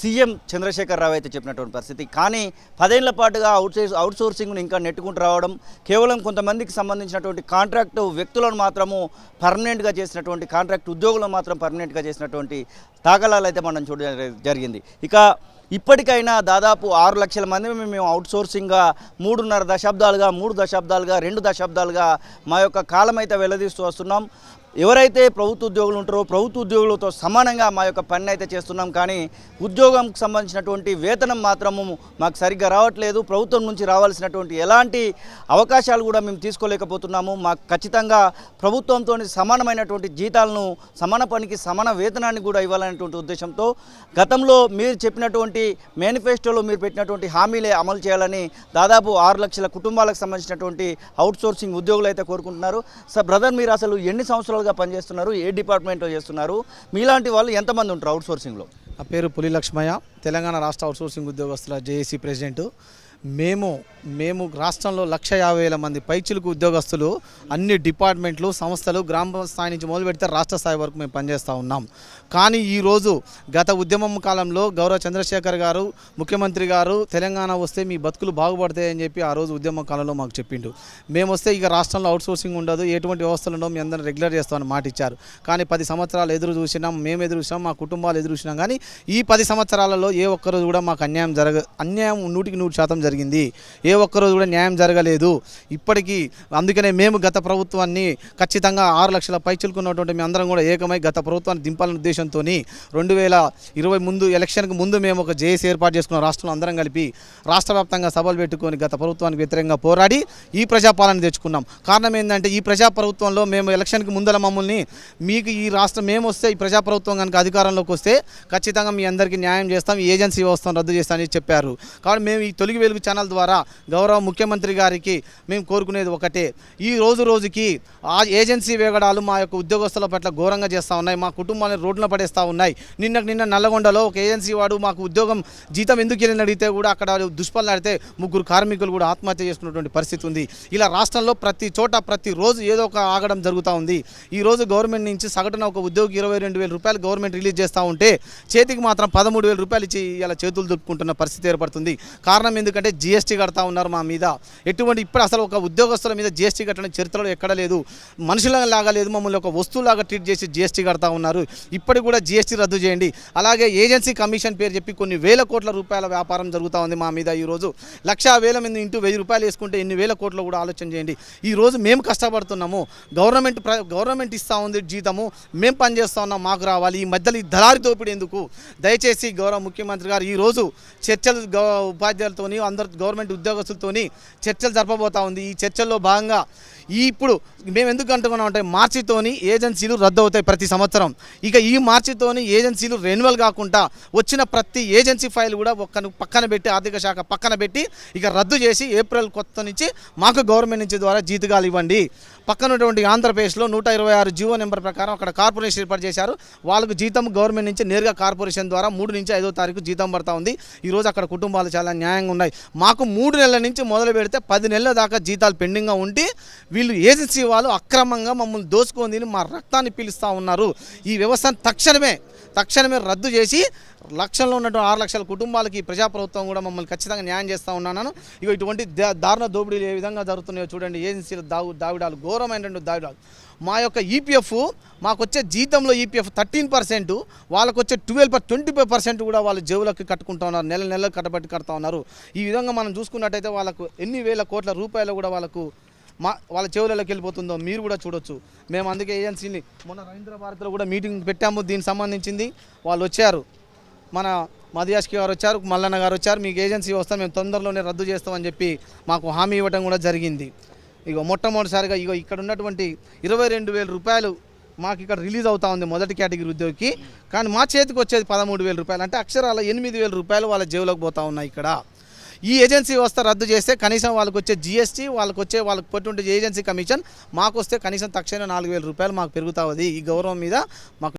CM Chandrasekhar రావు అయితే చెప్పినటువంటి పరిస్థితి. కానీ పదేళ్ళ పాటుగా అవుట్ అవుట్ సోర్సింగ్ను ఇంకా నెట్టుకుంటూ రావడం కేవలం కొంతమందికి సంబంధించినటువంటి కాంట్రాక్టు వ్యక్తులను మాత్రము పర్మనెంట్గా చేసినటువంటి కాంట్రాక్ట్ ఉద్యోగులను మాత్రం పర్మనెంట్గా చేసినటువంటి తాగలాలు అయితే మనం చూడ జరిగింది. ఇక ఇప్పటికైనా దాదాపు ఆరు లక్షల మంది మేము అవుట్ సోర్సింగ్గా మూడున్నర దశాబ్దాలుగా మూడు దశాబ్దాలుగా రెండు దశాబ్దాలుగా మా యొక్క కాలం అయితే వెల్లదీస్తూ వస్తున్నాం. ఎవరైతే ప్రభుత్వ ఉద్యోగులు ఉంటారో ప్రభుత్వ ఉద్యోగులతో సమానంగా మా యొక్క పని అయితే చేస్తున్నాం. కానీ ఉద్యోగంకి సంబంధించినటువంటి వేతనం మాత్రము మాకు సరిగ్గా రావట్లేదు. ప్రభుత్వం నుంచి రావాల్సినటువంటి ఎలాంటి అవకాశాలు కూడా మేము తీసుకోలేకపోతున్నాము. మాకు ఖచ్చితంగా ప్రభుత్వంతో సమానమైనటువంటి జీతాలను సమాన పనికి సమాన వేతనాన్ని కూడా ఇవ్వాలనేటువంటి ఉద్దేశంతో గతంలో మీరు చెప్పినటువంటి మేనిఫెస్టోలో మీరు పెట్టినటువంటి హామీలే అమలు చేయాలని దాదాపు ఆరు లక్షల కుటుంబాలకు సంబంధించినటువంటి అవుట్సోర్సింగ్ ఉద్యోగులు అయితే కోరుకుంటున్నారు. సార్ బ్రదర్ మీరు అసలు ఎన్ని సంవత్సరాలు సంవత్సరాలుగా పనిచేస్తున్నారు ఏ డిపార్ట్మెంట్లో చేస్తున్నారు మీలాంటి వాళ్ళు ఎంతమంది ఉంటారు అవుట్ సోర్సింగ్లో నా పేరు పులి లక్ష్మయ్య తెలంగాణ రాష్ట్ర అవుట్సోర్సింగ్ ఉద్యోగస్తుల జేఏసీ ప్రెసిడెంట్. మేము మేము రాష్ట్రంలో లక్ష యాభై వేల మంది పైచిలకు ఉద్యోగస్తులు అన్ని డిపార్ట్మెంట్లు సంస్థలు గ్రామ స్థాయి నుంచి మొదలు పెడితే రాష్ట్ర స్థాయి వరకు మేము పనిచేస్తూ ఉన్నాం. కానీ ఈరోజు గత ఉద్యమం కాలంలో గౌరవ చంద్రశేఖర్ గారు ముఖ్యమంత్రి గారు తెలంగాణ వస్తే మీ బతుకులు బాగుపడతాయని చెప్పి ఆ రోజు ఉద్యమ కాలంలో మాకు చెప్పిండు. మేము వస్తే ఇక రాష్ట్రంలో అవుట్సోర్సింగ్ ఉండదు ఎటువంటి వ్యవస్థలు ఉండవు మీ అందరం రెగ్యులర్ చేస్తామని మాట ఇచ్చారు. కానీ పది సంవత్సరాలు ఎదురు చూసినాం మేము ఎదురు చూసినాం మా కుటుంబాలు ఎదురు చూసినాం. కానీ ఈ పది సంవత్సరాలలో ఏ ఒక్కరోజు కూడా మాకు అన్యాయం జరగ అన్యాయం నూటికి నూరు శాతం జరిగింది. జరిగింది. ఏ ఒక్కరోజు కూడా న్యాయం జరగలేదు. ఇప్పటికీ అందుకనే మేము గత ప్రభుత్వాన్ని ఖచ్చితంగా ఆరు లక్షల పైచులుకున్నటువంటి మేము అందరం కూడా ఏకమై గత ప్రభుత్వాన్ని దింపాలనే ఉద్దేశంతో రెండు వేల ఇరవై ముందు ఎలక్షన్కి ముందు మేము ఒక జేఏసీ ఏర్పాటు చేసుకున్న రాష్ట్రంలో అందరం కలిపి రాష్ట్ర వ్యాప్తంగా సభలు పెట్టుకొని గత ప్రభుత్వానికి వ్యతిరేకంగా పోరాడి ఈ ప్రజాపాలన తెచ్చుకున్నాం. కారణం ఏంటంటే ఈ ప్రజా ప్రభుత్వంలో మేము ఎలక్షన్కి ముందల మమ్మల్ని మీకు ఈ రాష్ట్రం మేము వస్తే ఈ ప్రజా ప్రభుత్వం కనుక అధికారంలోకి వస్తే ఖచ్చితంగా మీ అందరికీ న్యాయం చేస్తాం ఏజెన్సీ వ్యవస్థను రద్దు చేస్తామని చెప్పారు. కాబట్టి మేము ఈ తొలిగి వెలుగు ఛానల్ ద్వారా గౌరవ ముఖ్యమంత్రి గారికి మేము కోరుకునేది ఒకటే. ఈ రోజు రోజుకి ఆ ఏజెన్సీ వేగడాలు మా యొక్క ఉద్యోగస్తుల పట్ల ఘోరంగా చేస్తూ ఉన్నాయి. మా కుటుంబాన్ని రోడ్ల పడేస్తూ ఉన్నాయి. నిన్న నిన్న నల్లగొండలో ఒక ఏజెన్సీ వాడు మాకు ఉద్యోగం జీతం ఎందుకు వెళ్ళిన అడిగితే కూడా అక్కడ దుష్పలాడితే ముగ్గురు కార్మికులు కూడా ఆత్మహత్య చేసుకున్నటువంటి పరిస్థితి ఉంది. ఇలా రాష్ట్రంలో ప్రతి చోట ప్రతి రోజు ఏదో ఒక ఆగడం జరుగుతూ ఉంది. ఈ రోజు గవర్నమెంట్ నుంచి సగటున ఒక ఉద్యోగి ఇరవై రెండు వేల రూపాయలు గవర్నమెంట్ రిలీజ్ చేస్తూ ఉంటే చేతికి మాత్రం పదమూడు వేల రూపాయలు ఇచ్చి ఇలా చేతులు దులుపుకుంటున్న పరిస్థితి ఏర్పడుతుంది. కారణం ఎందుకంటే జిఎస్టీ కడతా ఉన్నారు మా మీద. ఎటువంటి ఇప్పుడు అసలు ఒక ఉద్యోగస్తుల మీద జిఎస్టీ కట్టడం చరిత్రలో ఎక్కడ లేదు. మనుషులలాగా లేదు మమ్మల్ని ఒక వస్తువులాగా ట్రీట్ చేసి జిఎస్టీ కడతా ఉన్నారు. ఇప్పటికి కూడా జిఎస్టీ రద్దు చేయండి. అలాగే ఏజెన్సీ కమిషన్ పేరు చెప్పి కొన్ని వేల కోట్ల రూపాయల వ్యాపారం జరుగుతూ ఉంది మా మీద ఈరోజు. లక్ష వేల మంది ఇంటూ వెయ్యి రూపాయలు వేసుకుంటే ఎన్ని వేల కోట్లు కూడా ఆలోచన చేయండి. ఈ రోజు మేము కష్టపడుతున్నాము. గవర్నమెంట్ ప్ర గవర్నమెంట్ ఇస్తూ ఉంది జీతము. మేము పనిచేస్తూ ఉన్నాం మాకు రావాలి. ఈ మధ్యలో ఈ దళారి దోపిడీ ఎందుకు? దయచేసి గౌరవ ముఖ్యమంత్రి గారు ఈ రోజు చర్చలు గౌ ఉపాధ్యాయులతోని అందరూ గవర్నమెంట్ ఉద్యోగస్తులతోని చర్చలు జరపబోతా ఉంది. ఈ చర్చల్లో భాగంగా ఈ ఇప్పుడు మేము ఎందుకు అంటున్నాం మార్చితోని ఏజెన్సీలు రద్దు అవుతాయి ప్రతి సంవత్సరం. ఇక ఈ మార్చితోని ఏజెన్సీలు రెన్యువల్ కాకుండా వచ్చిన ప్రతి ఏజెన్సీ ఫైల్ కూడా ఒక్క పక్కన పెట్టి ఆర్థిక శాఖ పక్కన పెట్టి ఇక రద్దు చేసి ఏప్రిల్ కొత్త నుంచి మాకు గవర్నమెంట్ నుంచి ద్వారా జీతగాలు ఇవ్వండి. పక్కనటువంటి ఆంధ్రప్రదేశ్లో నూట ఇరవై ఆరు జీవో నెంబర్ ప్రకారం అక్కడ కార్పొరేషన్ ఏర్పాటు చేశారు. వాళ్ళకు జీతం గవర్నమెంట్ నుంచి నేరుగా కార్పొరేషన్ ద్వారా మూడు నుంచి ఐదో తారీఖు జీతం పడతా ఉంది. ఈరోజు అక్కడ కుటుంబాలు చాలా న్యాయంగా ఉన్నాయి. మాకు మూడు నెలల నుంచి మొదలు పెడితే పది నెలల దాకా జీతాలు పెండింగ్గా ఉండి వీళ్ళు ఏజెన్సీ వాళ్ళు అక్రమంగా మమ్మల్ని దోసుకొని మా రక్తాన్ని పీలుస్తూ ఉన్నారు. ఈ వ్యవస్థను తక్షణమే తక్షణమే రద్దు చేసి లక్షల్లో ఉన్నటువంటి ఆరు లక్షల కుటుంబాలకి ఈ ప్రజాప్రభుత్వం కూడా మమ్మల్ని ఖచ్చితంగా న్యాయం చేస్తూ ఉన్నాను ఇక ఇటువంటి దారుణ దోపిడీలు ఏ విధంగా జరుగుతున్నాయో చూడండి. ఏజెన్సీలు దావు దావిడాలు ఘోరమైనటువంటి దావిడాలు. మా యొక్క ఈపీఎఫ్ మాకు వచ్చే జీతంలో ఈపీఎఫ్ థర్టీన్ పర్సెంట్ వాళ్ళకు వచ్చే ట్వెల్వ్ ట్వంటీ ఫైవ్ పర్సెంట్ కూడా వాళ్ళు జేబులకు కట్టుకుంటా ఉన్నారు నెల నెలలకు కట్టబట్టి కడతా ఉన్నారు. ఈ విధంగా మనం చూసుకున్నట్టయితే వాళ్ళకు ఎన్ని వేల కోట్ల రూపాయలు కూడా వాళ్ళకు మా వాళ్ళ చెవులలోకి వెళ్ళిపోతుందో మీరు కూడా చూడొచ్చు. మేము అందుకే ఏజెన్సీని మొన్న రవీంద్ర భారతిలో కూడా మీటింగ్ పెట్టాము దీనికి సంబంధించింది. వాళ్ళు వచ్చారు. మన మధుయాష్కి గారు వచ్చారు మల్లన్న గారు వచ్చారు. మీకు ఏజెన్సీ వస్తే మేము తొందరలోనే రద్దు చేస్తామని చెప్పి మాకు హామీ ఇవ్వడం కూడా జరిగింది. ఇగో మొట్టమొదటిసారిగా ఇగో ఇక్కడ ఉన్నటువంటి ఇరవై రెండు వేల రూపాయలు మాకు ఇక్కడ రిలీజ్ అవుతా ఉంది మొదటి కేటగిరీ ఉద్యోగికి. కానీ మా చేతికి వచ్చేది పదమూడు వేల రూపాయలు. అంటే అక్షరాల ఎనిమిది వేల రూపాయలు వాళ్ళ జేబులోకి పోతా ఉన్నాయి ఇక్కడ. ఈ ఏజెన్సీ వ్యవస్థ రద్దు చేస్తే కనీసం వాళ్ళకి వచ్చే జిఎస్టీ వాళ్ళకి వచ్చే వాళ్ళకి పట్టుంటే ఏజెన్సీ కమిషన్ మాకు వస్తే కనీసం తక్షణ నాలుగు వేల రూపాయలు మాకు పెరుగుతావుది ఈ గౌరవం మీద మాకు